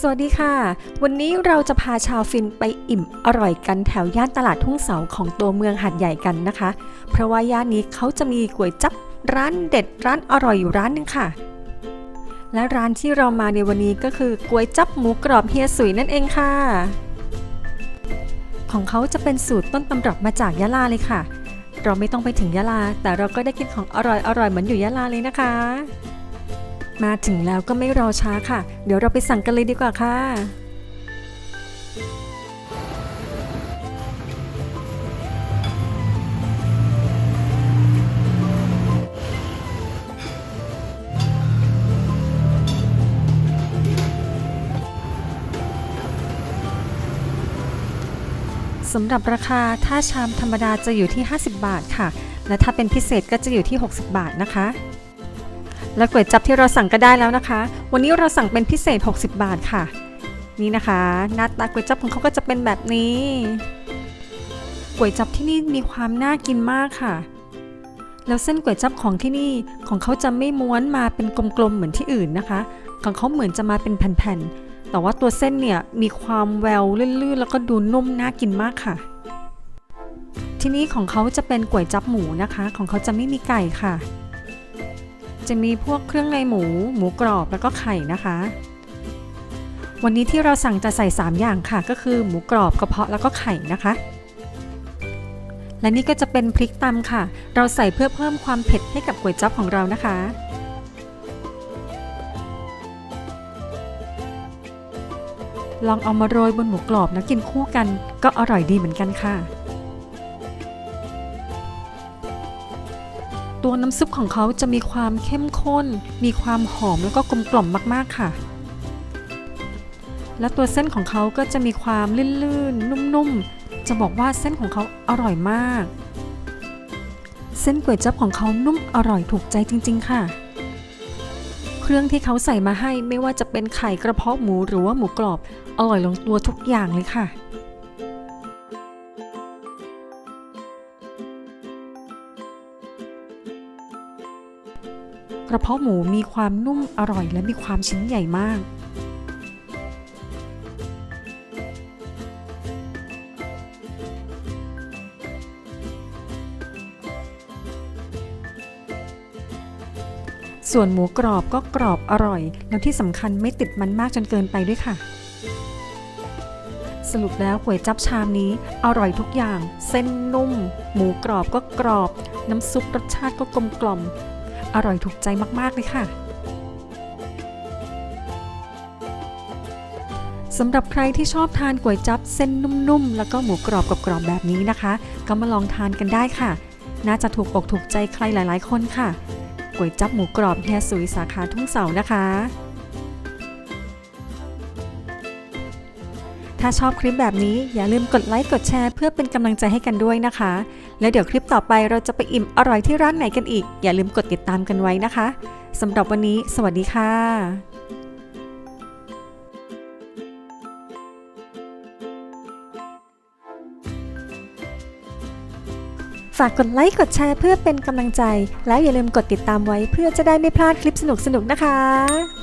สวัสดีค่ะ วันนี้เราจะพาชาวฟินไปอิ่มอร่อยกันแถวย่านตลาดทุ่งเสาของตัวเมืองหัดใหญ่กันนะคะ เพราะว่าย่านนี้เขาจะมีก๋วยจั๊บร้านเด็ดร้านอร่อยอยู่ร้านนึงค่ะ และร้านที่เรามาในวันนี้ก็คือก๋วยจั๊บหมูกรอบเฮียสุยนั่นเองค่ะ ของเขาจะเป็นสูตรต้นตำรับมาจากยะลาเลยค่ะ เราไม่ต้องไปถึงยะลา แต่เราก็ได้กินของอร่อยอร่อยๆเหมือนอยู่ยะลาเลยนะคะ มาถึงแล้วก็ไม่รอช้าค่ะ เดี๋ยวเราไปสั่งกันเลยดีกว่าค่ะสำหรับราคาถ้าชามธรรมดาจะอยู่ที่ 50 บาทค่ะ และถ้าเป็นพิเศษก็จะอยู่ที่ 60 บาทนะคะ และก๋วยจับที่เราสั่งก็ได้แล้วนะคะ วันนี้เราสั่งเป็นพิเศษ 60 บาทค่ะ นี่นะคะหน้าตาก๋วยจับของเขาก็จะเป็นแบบนี้ก๋วยจับที่นี่มีความน่ากินมากค่ะ แล้วเส้นก๋วยจับของที่นี่ของเขาจะไม่ม้วนมาเป็นกลมๆเหมือนที่อื่นนะคะ ของเขาเหมือนจะมาเป็นแผ่นๆแต่ว่าตัวเส้นเนี่ยมีความแววลื่นๆแล้วก็ดูนุ่มน่ากินมากค่ะ ที่นี่ของเขาจะเป็นก๋วยจับหมูนะคะ ของเขาจะไม่มีไก่ค่ะ จะมีพวกเครื่องในหมู หมูกรอบแล้วก็ไข่นะคะ วันนี้ที่เราสั่งจะใส่ 3 อย่างค่ะ ก็คือหมูกรอบกระเพาะแล้วก็ไข่นะคะ และนี่ก็จะเป็นพริกตำค่ะ เราใส่เพื่อเพิ่มความเผ็ดให้กับก๋วยจั๊บของเรานะคะลองเอามาโรยบนหมูกรอบนะกินคู่กันก็อร่อยดีเหมือนกันค่ะ ตัวน้ำซุปของเขาจะมีความเข้มข้น มีความหอมแล้วก็กลมกล่อมมากๆค่ะ และตัวเส้นของเขาก็จะมีความลื่นๆ นุ่มๆ จะบอกว่าเส้นของเขาอร่อยมาก เส้นก๋วยจั๊บของเขานุ่มอร่อยถูกใจจริง ๆ ค่ะ เครื่องที่เขาใส่มาให้ไม่ว่าจะเป็นไข่กระเพาะหมูหรือว่าหมูกรอบ อร่อยลงตัวทุกอย่างเลยค่ะ ระเพาะหมูมีความนุ่มอร่อยและมีความชิ้นใหญ่มาก ส่วนหมูกรอบก็กรอบอร่อย แล้วที่สำคัญไม่ติดมันมากจนเกินไปด้วยค่ะสรุปแล้วก๋วยจับชามนี้อร่อยทุกอย่าง เส้นนุ่ม หมูกรอบก็กรอบ น้ำซุปรสชาติก็กลมกล่อม อร่อยถูกใจมาก ๆ เลยค่ะสำหรับใครที่ชอบทานก๋วยจั๊บเส้นนุ่มๆ แล้วก็หมูกรอบกับกรอบแบบนี้นะคะ ก็มาลองทานกันได้ค่ะ น่าจะถูกอกถูกใจใครหลาย ๆ คนค่ะก๋วยจั๊บหมูกรอบเฮียสุยสาขาทุ่งเสานะคะ ถ้าชอบคลิปแบบนี้อย่าลืมกดไลค์กดแชร์ เพื่อเป็นกำลังใจให้กันด้วยนะคะ แล้วเดี๋ยวคลิปต่อไปเราจะไปอิ่มอร่อยที่ร้านไหนกันอีก อย่าลืมกดติดตามกันไว้นะคะสำหรับวันนี้ สวัสดีค่ะฝากกดไลค์ กดแชร์เพื่อเป็นกำลังใจ แล้วอย่าลืมกดติดตามไว้เพื่อจะได้ไม่พลาดคลิปสนุกๆนะคะ